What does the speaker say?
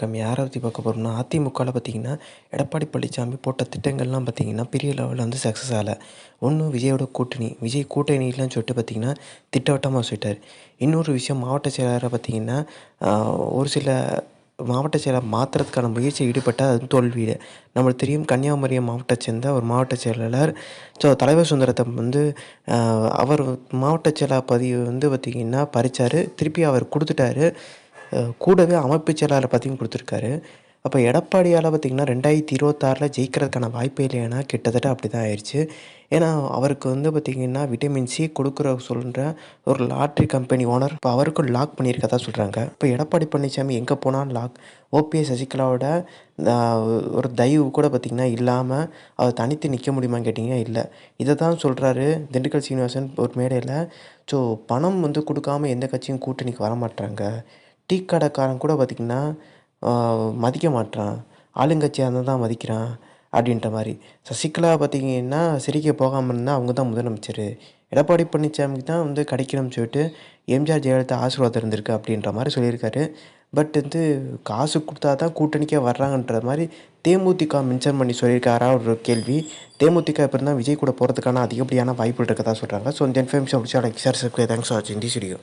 கம்மி யாரை பற்றி பார்க்க போகிறோம்னா அதிமுகவில் பார்த்தீங்கன்னா எடப்பாடி பழனிசாமி போட்ட திட்டங்கள்லாம் பார்த்தீங்கன்னா பெரிய லெவலில் வந்து சக்ஸஸ் ஆகலை. ஒன்று விஜயோட கூட்டணி விஜய் கூட்டணிலாம் சொல்லிட்டு பார்த்தீங்கன்னா திட்டவட்டமாக சொல்லிட்டார். இன்னொரு விஷயம் மாவட்ட செயலாளரை பார்த்தீங்கன்னா ஒரு சில மாவட்ட செயலர் மாற்றுறதுக்கான முயற்சி ஈடுபட்டால் அது தோல்வி நம்மளுக்கு தெரியும் கன்னியாகுமரி மாவட்டத்தை சேர்ந்த ஒரு மாவட்ட செயலாளர் ஸோ தலைவர் சுந்தரத்தை வந்து அவர் மாவட்ட செயலாளர் பதிவு வந்து பார்த்திங்கன்னா பறித்தார் திருப்பி அவர் கொடுத்துட்டாரு. கூடவே அமைப்பு செயலாளர் பதவியும் கொடுத்துருக்காரு. அப்போ எடப்பாடியால் பார்த்திங்கன்னா ரெண்டாயிரத்தி இருபத்தாறில் ஜெயிக்கிறதுக்கான வாய்ப்பே இல்லைன்னா கிட்டத்தட்ட அப்படி தான் ஆயிடுச்சு. ஏன்னா அவருக்கு வந்து பார்த்திங்கன்னா விட்டமின் சி கொடுக்குற சொல்கிற ஒரு லாட்ரி கம்பெனி ஓனர் இப்போ அவருக்கும் லாக் பண்ணியிருக்கதா சொல்கிறாங்க இப்போ எடப்பாடி பழனிசாமி எங்கே போனால் லாக் ஓபிஎஸ் சசிகலாவோட ஒரு தயவு கூட பார்த்திங்கன்னா இல்லாமல் அவர் தனித்து நிற்க முடியுமான்னு கேட்டிங்கன்னா இல்லை. இதை தான் சொல்கிறாரு திண்டுக்கல் சீனிவாசன் ஒரு மேடையில். ஸோ பணம் வந்து கொடுக்காம எந்த கட்சியும் கூட்டணிக்கு வர மாட்டாங்க டீ கடைக்காரன் கூட பார்த்திங்கன்னா மதிக்க மாட்றான். ஆளுங்கட்சியாக இருந்தால் தான் மதிக்கிறான் அப்படின்ற மாதிரி. சசிகலா பார்த்திங்கன்னா சிரிக்க போகாமல் இருந்தால் அவங்க தான் முதலமைச்சர். எடப்பாடி பழனிசாமிக்கு தான் வந்து கிடைக்கணும்னு சொல்லிட்டு எம்ஜிஆர் ஜெயலலிதா ஆசீர்வாதம் இருந்திருக்கு அப்படின்ற மாதிரி சொல்லியிருக்காரு. பட் வந்து காசு கொடுத்தா தான் கூட்டணிக்கே வர்றாங்கன்ற மாதிரி தேமுதிக மென்ஷன் பண்ணி சொல்லியிருக்காரா ஒரு கேள்வி. தேமுதிக இப்போ இருந்தால் விஜய் கூட போகிறதுக்கான அதிகப்படியான வாய்ப்புகள் இருக்கதா சொல்கிறாங்க ஸோ இந்த இன்ஃபர்மேஷன் முடிச்சு லைக் சார் தேங்க்ஸ் ஃபார் வாட்சிங் தி ஸ்டுடியோ